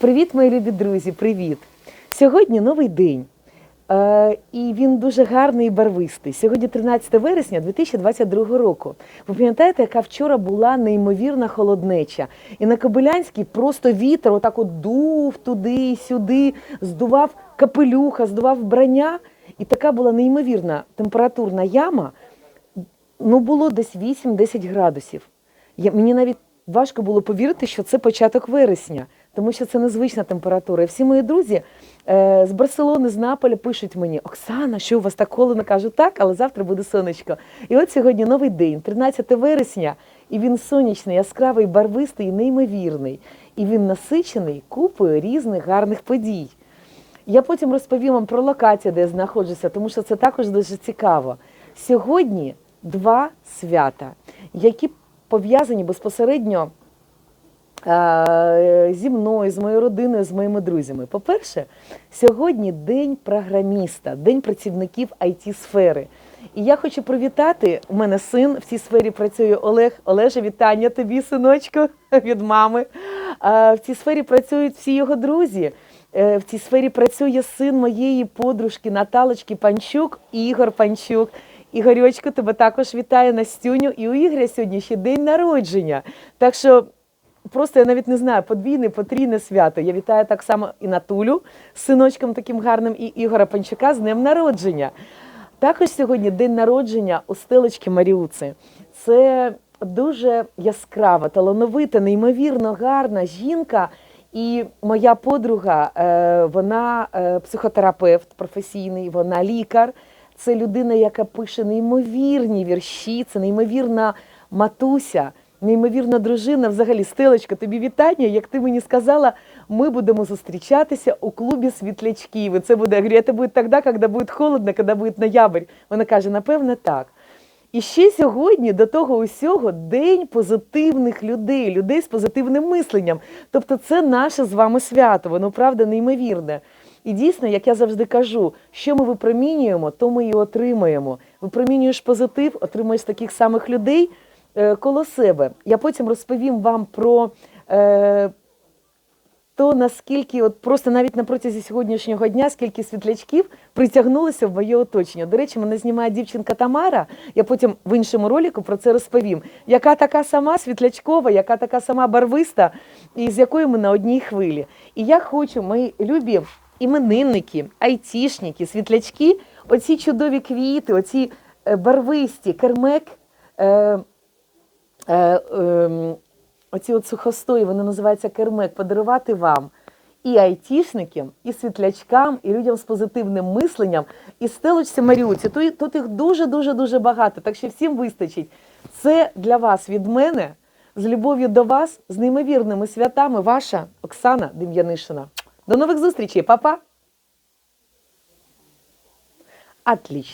Привіт, мої любі друзі! Привіт! Сьогодні новий день. Е, і він дуже гарний і барвистий. Сьогодні 13 вересня 2022 року. Ви пам'ятаєте, яка вчора була неймовірна холоднеча. І на Кобилянській просто вітер отак от дув туди, сюди, здував капелюха, здував вбрання. І така була неймовірна температурна яма. Ну, було десь 8-10 градусів. Я, мені навіть важко було повірити, що це початок вересня, тому що це незвична температура. І всі мої друзі е, з Барселони, з Наполя пишуть мені: Оксана, що у вас так холодно? Кажу, так, але завтра буде сонечко. І от сьогодні новий день, 13 вересня, і він сонячний, яскравий, барвистий, і неймовірний. І він насичений купою різних гарних подій. Я потім розповім вам про локацію, де я знаходжуся, тому що це також дуже цікаво. Сьогодні два свята, які пов'язані безпосередньо зі мною, з моєю родиною, з моїми друзями. По-перше, сьогодні день програміста, день працівників it сфери І я хочу привітати. У мене син в цій сфері працює Олег. Олеже, вітання тобі, синочку, від мами. Е, В цій сфері працюють всі його друзі. Е, В цій сфері працює син моєї подружки Наталочки Панчук, Ігор Панчук. Ігорьочку, тебе також вітаю Настюню. І у Ігоря сьогодні ще день народження. Так що просто я навіть не знаю, подвійне, потрійне свято. Я вітаю так само і Натулю з синочком таким гарним, і Ігора Панчука з днем народження. Також сьогодні день народження у Стелечки Маріуци. Це дуже яскрава, талановита, неймовірно гарна жінка. І моя подруга, е, вона е, психотерапевт професійний, вона лікар. Це людина, яка пише неймовірні вірші, це неймовірна матуся, неймовірна дружина. Взагалі, Стелечка, тобі вітання. Як ти мені сказала, ми будемо зустрічатися у клубі світлячків. І це буде, я говорю, це буде тоді, коли буде холодно, коли буде ноябрь. Вона каже, напевно, так. І ще сьогодні до того усього день позитивних людей, людей з позитивним мисленням. Тобто, це наше з вами свято, воно правда неймовірне. І дійсно, як я завжди кажу, що ми випромінюємо, то ми і отримаємо. Випромінюєш позитив, отримуєш таких самих людей коло себе. Я потім розповім вам про е, то, наскільки, от просто навіть на протязі сьогоднішнього дня, скільки світлячків притягнулося в моє оточення. До речі, мене знімає дівчинка Тамара. Я потім в іншому ролику про це розповім. Яка така сама світлячкова, яка така сама барвиста, і з якою ми на одній хвилі. І я хочу, мої любі іменинники, айтішники, світлячки, оці чудові квіти, оці е, барвисті, кермек. Е, е, оці от сухостої, вони називаються кермек, подарувати вам і айтішникам, і світлячкам, і людям з позитивним мисленням, і стелочці Маріуці. Тут, тут їх дуже-дуже дуже багато, так що всім вистачить. Це для вас від мене, з любов'ю до вас, з неймовірними святами, ваша Оксана Дем'янишина. До нових зустрічей, па-па! Отлично.